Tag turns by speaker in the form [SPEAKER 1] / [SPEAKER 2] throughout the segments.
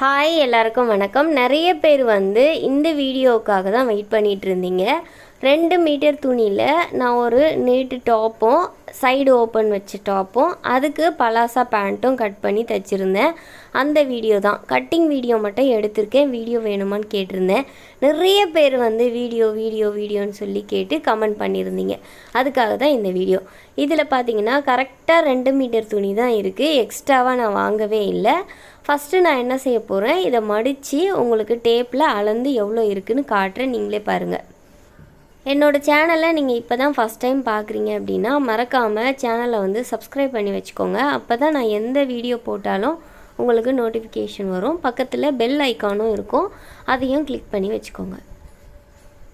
[SPEAKER 1] Hi எல்லாருக்கும் வணக்கம். நிறைய பேர் வந்து இந்த வீடியோவுக்காக தான் வெயிட் பண்ணிகிட்டு இருந்தீங்க. ரெண்டு மீட்டர் துணியில் நான் ஒரு நீட்டு டாப்பும் சைடு ஓப்பன் வச்ச டாப்பும் அதுக்கு பலாசா பேண்ட்டும் கட் பண்ணி தைச்சிருந்தேன். அந்த வீடியோ தான். கட்டிங் வீடியோ மட்டும் எடுத்திருக்கேன். வீடியோ வேணுமான்னு கேட்டிருந்தேன். நிறைய பேர் வந்து வீடியோ வீடியோ வீடியோன்னு சொல்லி கேட்டு கமெண்ட் பண்ணியிருந்தீங்க. அதுக்காக தான் இந்த வீடியோ இதில் பார்த்தீங்கன்னா கரெக்டாக ரெண்டு மீட்டர் துணி தான் இருக்குது எக்ஸ்ட்ராவாக நான் வாங்கவே இல்லை. ஃபஸ்ட்டு நான் என்ன செய்ய போகிறேன் இதை மடித்து உங்களுக்கு டேப்பில் அளந்து எவ்வளோ இருக்குதுன்னு காட்டுறேன். நீங்களே பாருங்கள் என்னோடய சேனலை நீங்கள் இப்போ தான் ஃபஸ்ட் டைம் பார்க்குறீங்க அப்படின்னா மறக்காமல் சேனலை வந்து சப்ஸ்கிரைப் பண்ணி வச்சுக்கோங்க. அப்போ தான் நான் எந்த வீடியோ போட்டாலும் உங்களுக்கு நோட்டிஃபிகேஷன் வரும். பக்கத்தில் பெல் ஐக்கானும் இருக்கும். அதையும் கிளிக் பண்ணி வச்சுக்கோங்க.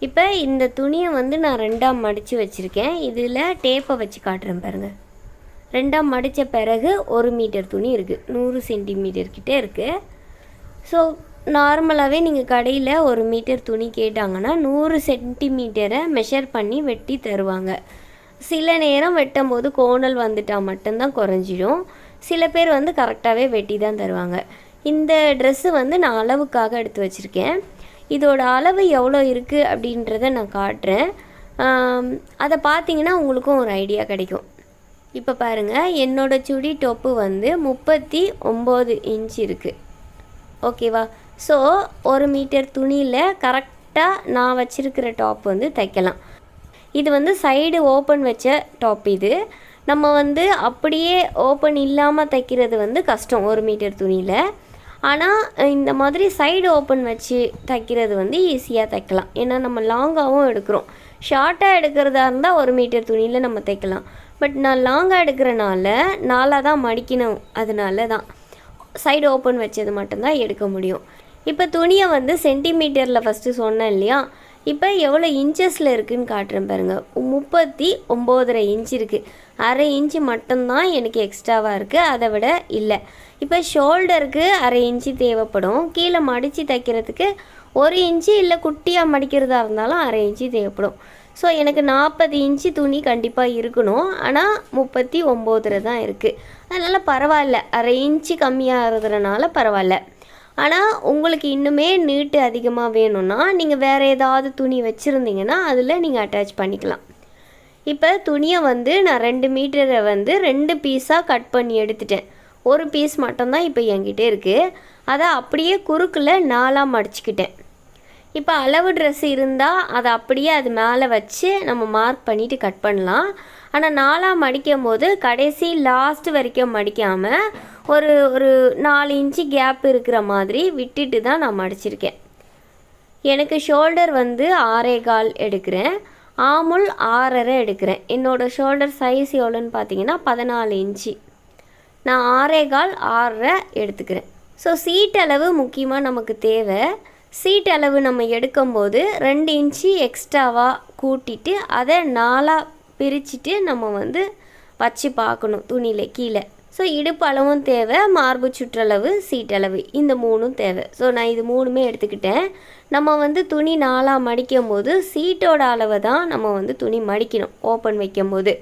[SPEAKER 1] இப்போ இந்த துணியை வந்து நான் ரெண்டாக மடித்து வச்சுருக்கேன். இதில் டேப்பை வச்சு காட்டுறேன் பாருங்கள் ரெண்டாக மடித்த பிறகு ஒரு மீட்டர் துணி இருக்குது நூறு சென்டிமீட்டர் கிட்டே இருக்குது ஸோ நார்மலாகவே நீங்கள் கடையில் ஒரு மீட்டர் துணி கேட்டாங்கன்னா நூறு சென்டிமீட்டரை மெஷர் பண்ணி வெட்டி தருவாங்க. சில நேரம் வெட்டும் போது கோணல் வந்துட்டால் மட்டும்தான் குறைஞ்சிடும் சில பேர் வந்து கரெக்டாகவே வெட்டி தான் தருவாங்க. இந்த ட்ரெஸ்ஸு வந்து நான் அளவுக்காக எடுத்து வச்சுருக்கேன். இதோட அளவு எவ்வளோ இருக்குது அப்படின்றத நான் காட்டுறேன். அதை பார்த்தீங்கன்னா உங்களுக்கும் ஒரு ஐடியா கிடைக்கும். இப்போ பாருங்கள் என்னோடய சுடி டொப்பு வந்து முப்பத்தி ஒம்பது இன்ச் இருக்குது ஓகேவா ஸோ ஒரு மீட்டர் துணியில் கரெக்டாக நான் வச்சுருக்கிற டாப் வந்து தைக்கலாம். இது வந்து சைடு ஓப்பன் வச்ச டாப் இது. நம்ம வந்து அப்படியே ஓப்பன் இல்லாமல் தைக்கிறது வந்து கஷ்டம் ஒரு மீட்டர் துணியில். ஆனால் இந்த மாதிரி சைடு ஓப்பன் வச்சு தைக்கிறது வந்து ஈஸியாக தைக்கலாம். ஏன்னா நம்ம லாங்காகவும் எடுக்கிறோம். ஷார்ட்டாக எடுக்கிறதா இருந்தால் ஒரு மீட்டர் துணியில் நம்ம தைக்கலாம். பட் நான் லாங்காக எடுக்கிறனால நாலாக தான் மடிக்கணும். அதனால தான் சைடு ஓப்பன் வச்சது மட்டும்தான் எடுக்க முடியும். இப்போ துணியை வந்து சென்டிமீட்டரில் ஃபஸ்ட்டு சொன்னேன் இல்லையா? இப்போ எவ்வளோ இன்ச்சஸில் இருக்குதுன்னு காட்டுறேன் பாருங்கள் முப்பத்தி ஒம்போதரை இன்ச் இருக்குது அரை இன்ச்சு மட்டும்தான் எனக்கு எக்ஸ்ட்ராவாக இருக்குது அதை விட இல்லை. இப்போ ஷோல்டருக்கு அரை இன்ச்சு தேவைப்படும். கீழே மடித்து தைக்கிறதுக்கு ஒரு இன்ச்சு இல்லை குட்டியாக மடிக்கிறதா இருந்தாலும் அரை இன்ச்சு தேவைப்படும். ஸோ எனக்கு நாற்பது இன்ச்சு துணி கண்டிப்பாக இருக்கணும். ஆனால் முப்பத்தி ஒம்போதரை தான் இருக்குது அதனால் பரவாயில்ல. அரை இன்ச்சு கம்மியாகிறதுனால பரவாயில்ல. ஆனால் உங்களுக்கு இன்னுமே நீட்டு அதிகமாக வேணும்னா நீங்கள் வேறு ஏதாவது துணி வச்சுருந்தீங்கன்னா அதில் நீங்கள் அட்டாச் பண்ணிக்கலாம். இப்போ துணியை வந்து நான் ரெண்டு மீட்டரை வந்து ரெண்டு பீஸாக கட் பண்ணி எடுத்துட்டேன். ஒரு பீஸ் மட்டும்தான் இப்போ என்கிட்ட இருக்குது அதை அப்படியே குறுக்கில் நாலாக மடிச்சுக்கிட்டேன். இப்போ அளவு ட்ரெஸ் இருந்தால் அதை அப்படியே அது மேலே வச்சு நம்ம மார்க் பண்ணிவிட்டு கட் பண்ணலாம். ஆனால் நாலாக மடிக்கும் போது கடைசி லாஸ்ட் வரைக்கும் மடிக்காமல் ஒரு ஒரு நாலு இன்ச்சு கேப் இருக்கிற மாதிரி விட்டுட்டு தான் நான் மடிச்சிருக்கேன். எனக்கு ஷோல்டர் வந்து ஆறே கால் எடுக்கிறேன். ஆமுல் ஆறரை எடுக்கிறேன். என்னோடய ஷோல்டர் சைஸ் எவ்வளோன்னு பார்த்தீங்கன்னா பதினாலு இன்ச்சு. நான் ஆறே கால் ஆறரை எடுத்துக்கிறேன். ஸோ சீட் அளவு முக்கியமாக நமக்கு தேவை. சீட் அளவு நம்ம எடுக்கும்போது ரெண்டு இன்ச்சு எக்ஸ்ட்ராவாக கூட்டிட்டு அதை நாலாக பிரிச்சுட்டு நம்ம வந்து வச்சு பார்க்கணும் துணியில் கீழே. ஸோ இடுப்பு அளவும் தேவை மார்பு சுற்றளவு சீட்டளவு. இந்த மூணும் தேவை. ஸோ நான் இது மூணுமே எடுத்துக்கிட்டேன். நம்ம வந்து துணி நாலாக மடிக்கும் போது சீட்டோட அளவை தான் நம்ம வந்து துணி மடிக்கணும் ஓப்பன் வைக்கும்போது.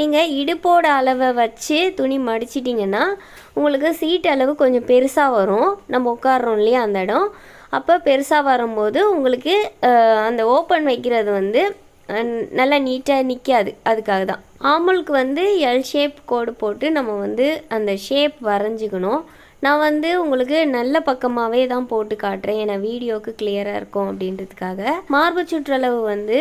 [SPEAKER 1] நீங்கள் இடுப்போட அளவை வச்சு துணி மடிச்சிட்டிங்கன்னா உங்களுக்கு சீட் அளவு கொஞ்சம் பெருசாக வரும். நம்ம உட்காடுறோம் இல்லையா அந்த இடம். அப்போ பெருசாக வரும்போது உங்களுக்கு அந்த ஓப்பன் வைக்கிறது வந்து நல்லா நீட்டாக நிற்காது அதுக்காக தான். ஆம்பளுக்கு வந்து எல் ஷேப் கோடு போட்டு நம்ம வந்து அந்த ஷேப் வரைஞ்சிக்கணும். நான் வந்து உங்களுக்கு நல்ல பக்கமாகவே தான் போட்டு காட்டுறேன். ஏன்னா வீடியோவுக்கு கிளியராக இருக்கும் அப்படின்றதுக்காக. மார்பு சுற்றளவு வந்து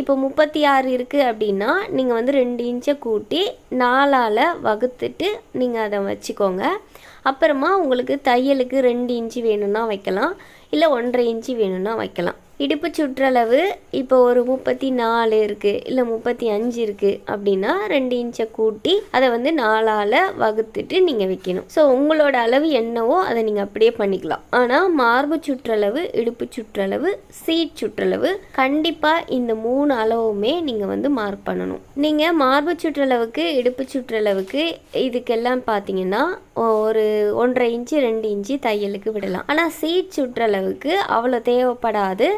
[SPEAKER 1] இப்போ முப்பத்தி ஆறு இருக்குது அப்படின்னா நீங்கள் வந்து ரெண்டு இன்ச்சை கூட்டி நாலால் வகுத்துட்டு நீங்கள் அதை வச்சுக்கோங்க. அப்புறமா உங்களுக்கு தையலுக்கு ரெண்டு இன்ச்சு வேணும்னா வைக்கலாம். இல்லை ஒன்றரை இன்ச்சு வேணும்னா வைக்கலாம். இடுப்பு சுற்றளவு இப்போ ஒரு முப்பத்தி நாலு இருக்குது இல்லை முப்பத்தி அஞ்சு இருக்குது அப்படின்னா ரெண்டு இன்ச்சை கூட்டி அதை வந்து நாலால் வகுத்துட்டு நீங்கள் வைக்கணும். ஸோ உங்களோட அளவு என்னவோ அதை நீங்கள் அப்படியே பண்ணிக்கலாம். ஆனால் மார்பு சுற்றளவு இடுப்பு சுற்றளவு சீட் சுற்றளவு கண்டிப்பாக இந்த மூணு அளவுமே நீங்கள் வந்து மார்க் பண்ணணும். நீங்கள் மார்பு சுற்றளவுக்கு இடுப்பு சுற்றளவுக்கு இதுக்கெல்லாம் பார்த்தீங்கன்னா ஒரு ஒன்றரை இன்ச்சு ரெண்டு இன்ச்சு தையலுக்கு விடலாம். ஆனால் சீட் சுற்றளவுக்கு அவ்வளோ தேவைப்படாது.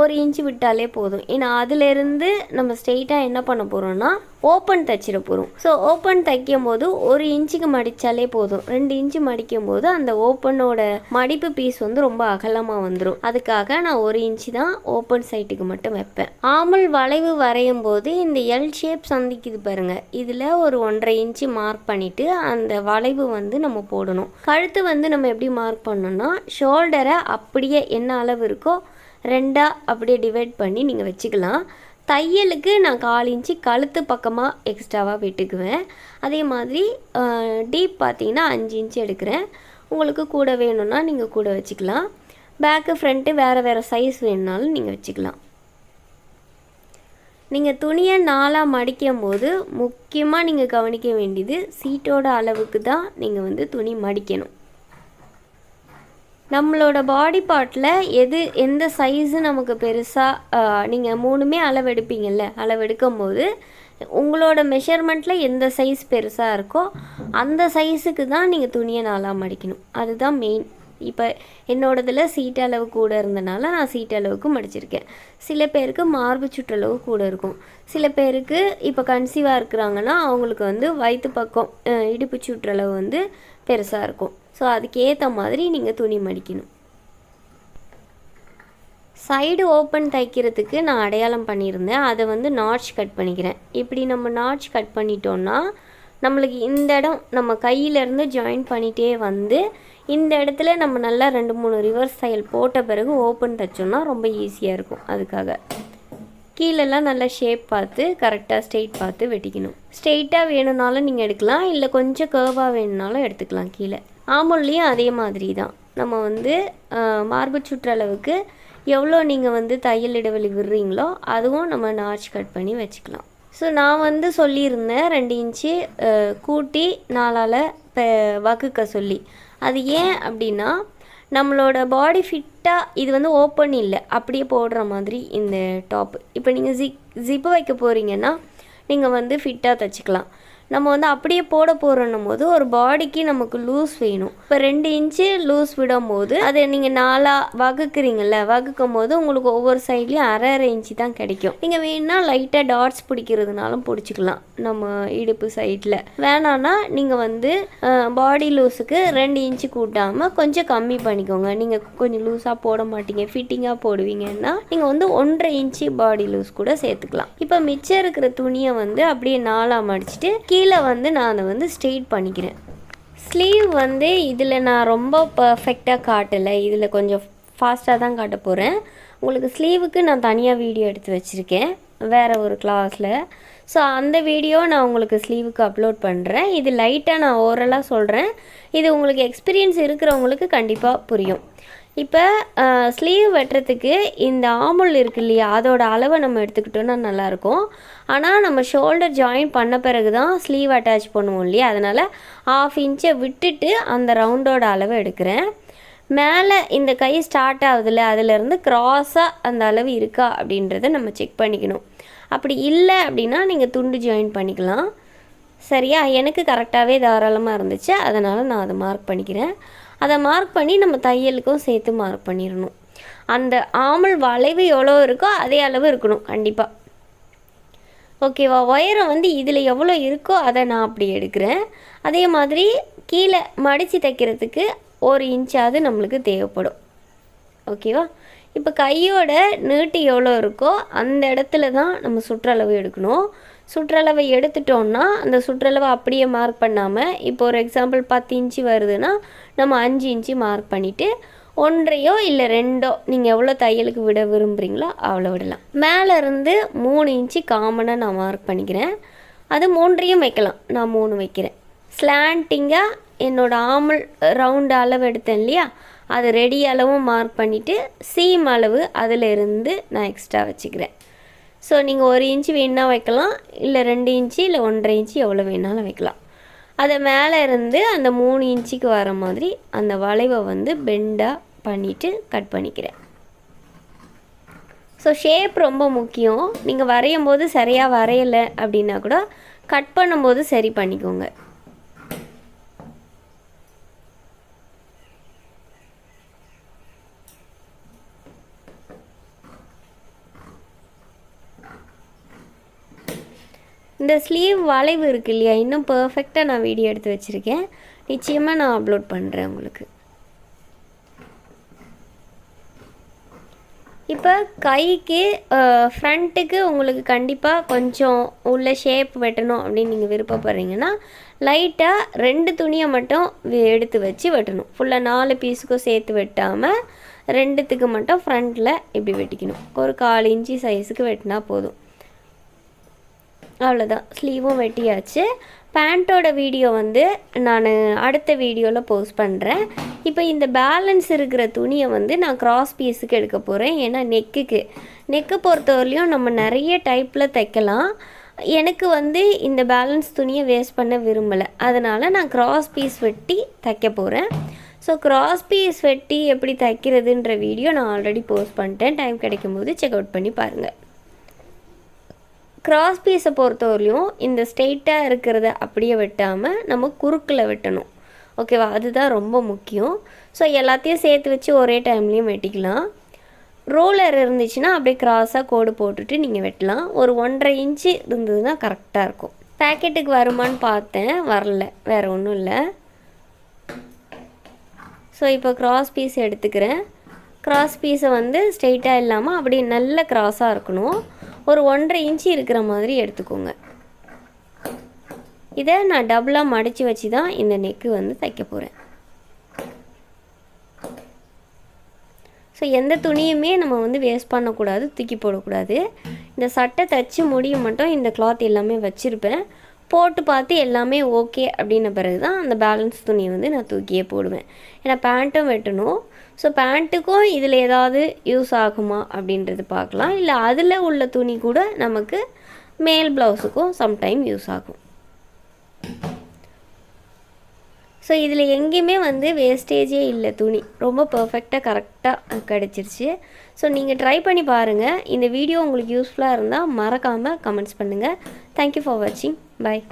[SPEAKER 1] ஒரு இன்ச்சு விட்டாலே போதும். ஏன்னா அதுலேருந்து நம்ம ஸ்ட்ரெயிட்டாக என்ன பண்ண போகிறோம்னா ஓப்பன் தைச்சிட போகிறோம் ஸோ ஓப்பன் தைக்கும் போது ஒரு இன்ச்சுக்கு மடித்தாலே போதும். ரெண்டு இன்ச்சு மடிக்கும் போது அந்த ஓப்பனோட மடிப்பு பீஸ் வந்து ரொம்ப அகலமாக வந்துடும் அதுக்காக நான் ஒரு இன்ச்சு தான் ஓப்பன் சைட்டுக்கு மட்டும் வைப்பேன். ஆமல் வளைவு வரையும் போது இந்த எல் ஷேப் சந்திக்குது பாருங்க. இதில் ஒரு ஒன்றரை இன்ச்சு மார்க் பண்ணிவிட்டு அந்த வளைவு வந்து நம்ம போடணும். கழுத்து வந்து நம்ம எப்படி மார்க் பண்ணோம்னா ஷோல்டரை அப்படியே என்ன அளவு இருக்கோ ரெண்டாக அப்படியே டிவைட் பண்ணி நீங்கள் வச்சுக்கலாம். தையலுக்கு நான் கால் இன்ச்சு கழுத்து பக்கமாக எக்ஸ்ட்ராவாக விட்டுக்குவேன். அதே மாதிரி டீப் பார்த்தீங்கன்னா அஞ்சு இன்ச்சு எடுக்கிறேன். உங்களுக்கு கூட வேணும்னா நீங்கள் கூட வச்சுக்கலாம். பேக்கு ஃப்ரண்ட்டு வேறு வேறு சைஸ் வேணுனாலும் நீங்கள் வச்சுக்கலாம். நீங்கள் துணியை நாளாக மடிக்கும் போது முக்கியமாக நீங்கள் கவனிக்க வேண்டியது சீட்டோட அளவுக்கு தான் நீங்கள் வந்து துணி மடிக்கணும். நம்மளோட பாடி பார்ட்டில் எது எந்த சைஸு நமக்கு பெருசாக நீங்கள் மூணுமே அளவெடுப்பீங்கல்ல? அளவெடுக்கும் போது உங்களோட மெஷர்மெண்ட்டில் எந்த சைஸ் பெருசாக இருக்கோ அந்த சைஸுக்கு தான் நீங்கள் துணியை நாளாக மடிக்கணும். அதுதான் மெயின் இப்போ என்னோடதில் சீட் அளவு கூட இருந்தனால நான் சீட் அளவுக்கு மடிச்சிருக்கேன். சில பேருக்கு மார்பு சுற்றளவு கூட இருக்கும். சில பேருக்கு இப்போ கன்சீவாக இருக்கிறாங்கன்னா அவங்களுக்கு வந்து வயிற்று பக்கம் இடுப்பு சுற்றளவு வந்து பெருசாக இருக்கும். ஸோ அதுக்கேற்ற மாதிரி நீங்கள் துணி மடிக்கணும். சைடு ஓப்பன் தைக்கிறதுக்கு நான் அடையாளம் பண்ணியிருந்தேன். அதை வந்து நாட்ச் கட் பண்ணிக்கிறேன். இப்படி நம்ம நாட்ச் கட் பண்ணிட்டோம்னா நம்மளுக்கு இந்த இடம் நம்ம கையிலேருந்து ஜாயின் பண்ணிகிட்டே வந்து இந்த இடத்துல நம்ம நல்லா ரெண்டு மூணு ரிவர்ஸ் தையல் போட்ட பிறகு ஓப்பன் தைச்சோம்னா ரொம்ப ஈஸியாக இருக்கும். அதுக்காக. கீழெல்லாம் நல்லா ஷேப் பார்த்து கரெக்டாக ஸ்ட்ரெயிட் பார்த்து வெட்டிக்கணும். ஸ்ட்ரெயிட்டாக வேணும்னாலும் நீங்கள் எடுக்கலாம். இல்லை கொஞ்சம் கேர்வாக வேணும்னாலும் எடுத்துக்கலாம் கீழே. ஆமுல்லையும் அதே மாதிரி தான் நம்ம வந்து மார்பு சுற்றளவுக்கு எவ்வளோ நீங்கள் வந்து தையல் இடைவெளி விடுறீங்களோ அதுவும் நம்ம நாச் கட் பண்ணி வச்சுக்கலாம். ஸோ நான் வந்து சொல்லியிருந்தேன் ரெண்டு இன்ச்சு கூட்டி நாளால் இப்போ வகுக்க சொல்லி. அது ஏன் அப்படின்னா நம்மளோட பாடி ஃபிட்டாக இது வந்து ஓப்பன் இல்லை. அப்படியே போடுற மாதிரி இந்த டாப்பு இப்போ நீங்கள் ஜிப் ஜிப்பு வைக்க போகிறீங்கன்னா நீங்கள் வந்து ஃபிட்டாக தைச்சிக்கலாம். நம்ம வந்து அப்படியே போட போகிறோன்னும் போது ஒரு பாடிக்கு நமக்கு லூஸ் வேணும். இப்போ ரெண்டு இன்ச்சு லூஸ் விடும் போது அதை நீங்கள் நாலாக வகுக்கிறீங்கள வகுக்கும் போது உங்களுக்கு ஒவ்வொரு சைட்லேயும் அரை அரை இன்ச்சு தான் கிடைக்கும். நீங்கள் வேணும்னா லைட்டாக டாட்ஸ் பிடிக்கிறதுனாலும் பிடிச்சிக்கலாம் நம்ம இடுப்பு சைடில் வேணான்னா நீங்கள் வந்து பாடி லூஸுக்கு ரெண்டு இன்ச்சு கூட்டாமல் கொஞ்சம் கம்மி பண்ணிக்கோங்க. நீங்கள் கொஞ்சம் லூஸாக போட மாட்டீங்க ஃபிட்டிங்காக போடுவீங்கன்னா நீங்கள் வந்து ஒன்றரை இன்ச்சு பாடி லூஸ் கூட சேர்த்துக்கலாம். இப்போ மிச்சம் இருக்கிற துணியை வந்து அப்படியே நாலாக மடிச்சிட்டு கீழே வந்து நான் அதை வந்து ஸ்ட்ரெயிட் பண்ணிக்கிறேன். ஸ்லீவ் வந்து இதில் நான் ரொம்ப பர்ஃபெக்டாக காட்டலை. இதில் கொஞ்சம் ஃபாஸ்ட்டாக தான் காட்ட போகிறேன் உங்களுக்கு ஸ்லீவுக்கு நான் தனியாக வீடியோ எடுத்து வச்சுருக்கேன். வேறு ஒரு கிளாஸில் ஸோ அந்த வீடியோ நான் உங்களுக்கு ஸ்லீவுக்கு அப்லோட் பண்ணுறேன் இது லைட்டாக நான் ஓரலாக சொல்கிறேன் இது உங்களுக்கு எக்ஸ்பீரியன்ஸ் இருக்கிறவங்களுக்கு கண்டிப்பாக புரியும். இப்போ ஸ்லீவ் வெட்டுறதுக்கு இந்த ஆமுல் இருக்கு இல்லையா அதோட அளவை நம்ம எடுத்துக்கிட்டோம்னா நல்லாயிருக்கும். ஆனால் நம்ம ஷோல்டர் ஜாயின் பண்ண பிறகு தான் ஸ்லீவ் அட்டாச் பண்ணுவோம் இல்லையா அதனால் ஆஃப் இன்ச்சை விட்டுட்டு அந்த ரவுண்டோட அளவை எடுக்கிறேன். மேலே இந்த கை ஸ்டார்ட் ஆகுதுல்ல அதுலேருந்து க்ராஸாக அந்த அளவு இருக்கா அப்படின்றத நம்ம செக் பண்ணிக்கணும். அப்படி இல்லை அப்படின்னா நீங்கள் துண்டு ஜாயின் பண்ணிக்கலாம். சரியா? எனக்கு கரெக்டாகவே தாராளமாக இருந்துச்சு அதனால் நான் அதை மார்க் பண்ணிக்கிறேன். அதை மார்க் பண்ணி நம்ம தையலுக்கும் சேர்த்து மார்க் பண்ணிடணும். அந்த ஆமல் வளைவு எவ்வளோ இருக்கோ அதே அளவு இருக்கணும் கண்டிப்பாக ஓகேவா உயரம் வந்து இதில் எவ்வளோ இருக்கோ அதை நான் அப்படி எடுக்கிறேன். அதே மாதிரி கீழே மடித்து தைக்கிறதுக்கு ஒரு இன்ச்சாவது நம்மளுக்கு தேவைப்படும். ஓகேவா இப்போ கையோட நீட்டு எவ்வளோ இருக்கோ அந்த இடத்துல தான் நம்ம சுற்றளவு எடுக்கணும். சுற்றளவை எடுத்துட்டோம்னா அந்த சுற்றளவை அப்படியே மார்க் பண்ணாமல் இப்போ ஒரு எக்ஸாம்பிள் பத்து இன்ச்சு வருதுன்னா நம்ம அஞ்சு இன்ச்சு மார்க் பண்ணிவிட்டு ஒன்றையோ இல்லை ரெண்டோ நீங்கள் எவ்வளோ தையலுக்கு விட விரும்புகிறீங்களோ அவ்வளோ விடலாம். மேலேருந்து மூணு இன்ச்சு காமனாக நான் மார்க் பண்ணிக்கிறேன். அது மூன்றையும் வைக்கலாம். நான் மூணு வைக்கிறேன். ஸ்லாண்டிங்காக என்னோடய ஆமல் ரவுண்ட் அளவு எடுத்தேன் இல்லையா? அது ரெடி அளவும் மார்க் பண்ணிவிட்டு சீம் அளவு அதில் இருந்து நான் எக்ஸ்ட்ரா வச்சுக்கிறேன். ஸோ நீங்கள் ஒரு இன்ச்சு வேணால் வைக்கலாம். இல்லை ரெண்டு இன்ச்சு இல்லை ஒன்றரை இன்ச்சு எவ்வளோ வேணாலும் வைக்கலாம். அதை மேலே இருந்து அந்த மூணு இன்ச்சுக்கு வர மாதிரி அந்த வளைவை வந்து பெண்டாக பண்ணிவிட்டு கட் பண்ணிக்கிறேன். ஸோ ஷேப் ரொம்ப முக்கியம். நீங்கள் வரையும் போது சரியாக வரையலை அப்படின்னா கூட கட் பண்ணும்போது சரி பண்ணிக்கோங்க. இந்த ஸ்லீவ் வளைவு இருக்கு இல்லையா? இன்னும் பர்ஃபெக்டாக நான் வீடியோ எடுத்து வச்சுருக்கேன். நிச்சயமாக நான் அப்லோட் பண்ணுறேன் உங்களுக்கு. இப்போ கைக்கு ஃப்ரண்ட்டுக்கு உங்களுக்கு கண்டிப்பாக கொஞ்சம் உள்ள ஷேப் வெட்டணும் அப்படின்னு நீங்கள் விருப்பப்படுறீங்கன்னா லைட்டாக ரெண்டு துணியை மட்டும் எடுத்து வச்சு வெட்டணும். ஃபுல்லாக நாலு பீஸுக்கும் சேர்த்து வெட்டாமல் ரெண்டுத்துக்கு மட்டும் ஃப்ரண்ட்டில் இப்படி வெட்டிக்கணும். ஒரு கால் இன்ச்சி சைஸுக்கு வெட்டினா போதும். அவ்வளோதான் ஸ்லீவும் வெட்டியாச்சு. பேண்ட்டோட வீடியோ வந்து நான் அடுத்த வீடியோவில் போஸ்ட் பண்ணுறேன் இப்போ இந்த பேலன்ஸ் இருக்கிற துணியை வந்து நான் கிராஸ் பீஸுக்கு எடுக்க போகிறேன் ஏன்னா நெக்குக்கு நெக்கு பொறுத்தவரையிலையும் நம்ம நிறைய டைப்பில் தைக்கலாம். எனக்கு வந்து இந்த பேலன்ஸ் துணியை வேஸ்ட் பண்ண விரும்பலை. அதனால் நான் கிராஸ் பீஸ் வெட்டி தைக்க போகிறேன் ஸோ கிராஸ் பீஸ் வெட்டி எப்படி தைக்கிறதுன்ற வீடியோ நான் ஆல்ரெடி போஸ்ட் பண்ணிட்டேன். டைம் கிடைக்கும்போது செக் அவுட் பண்ணி பாருங்கள் கிராஸ் பீஸை பொறுத்தவரையும் இந்த ஸ்ட்ரெயிட்டாக இருக்கிறத அப்படியே வெட்டாமல் நம்ம குறுக்கில் வெட்டணும். ஓகேவா அதுதான் ரொம்ப முக்கியம். ஸோ எல்லாத்தையும் சேர்த்து வச்சு ஒரே டைம்லேயும் வெட்டிக்கலாம். ரோலர் இருந்துச்சுன்னா அப்படியே கிராஸாக கோடு போட்டுட்டு நீங்கள் வெட்டலாம். ஒரு ஒன்றரை இன்ச்சு இருந்ததுன்னா கரெக்டாக இருக்கும். பேக்கெட்டுக்கு வருமான்னு பார்த்தேன். வரல. வேறு ஒன்றும் இல்லை. ஸோ இப்போ கிராஸ் பீஸ் எடுத்துக்கிறேன். கிராஸ் பீஸை வந்து ஸ்ட்ரெயிட்டாக இல்லாமல் அப்படியே நல்ல கிராஸாக இருக்கணும். ஒரு ஒன்றரை இன்ச்சு இருக்கிற மாதிரி எடுத்துக்கோங்க. இதை நான் டபுளாக மடித்து வச்சு தான் இந்த நெக்கு வந்து தைக்க போகிறேன் ஸோ எந்த துணியுமே நம்ம வந்து வேஸ்ட் பண்ணக்கூடாது தூக்கி போடக்கூடாது. இந்த சட்டை தைச்சி முடியும் மட்டும் இந்த கிளாத் எல்லாமே வச்சுருப்பேன். போட்டு பார்த்து எல்லாமே ஓகே அப்படின்ன பிறகு தான் அந்த பேலன்ஸ் துணியை வந்து நான் தூக்கியே போடுவேன். ஏன்னா பேண்ட்டும் வெட்டணும். ஸோ பேண்ட்டுக்கும் இதில் ஏதாவது யூஸ் ஆகுமா அப்படின்றது பார்க்கலாம். இல்லை அதில் உள்ள துணி கூட நமக்கு மேல் ப்ளவுஸுக்கும் சம்டைம் யூஸ் ஆகும். ஸோ இதில் எங்கேயுமே வந்து வேஸ்டேஜே இல்லை துணி. ரொம்ப பர்ஃபெக்டாக கரெக்டாக கிடச்சிருச்சு. ஸோ நீங்கள் ட்ரை பண்ணி பாருங்கள் இந்த வீடியோ உங்களுக்கு யூஸ்ஃபுல்லாக இருந்தால் மறக்காமல் கமெண்ட்ஸ் பண்ணுங்கள் தேங்க்யூ ஃபார் வாட்சிங் பாய்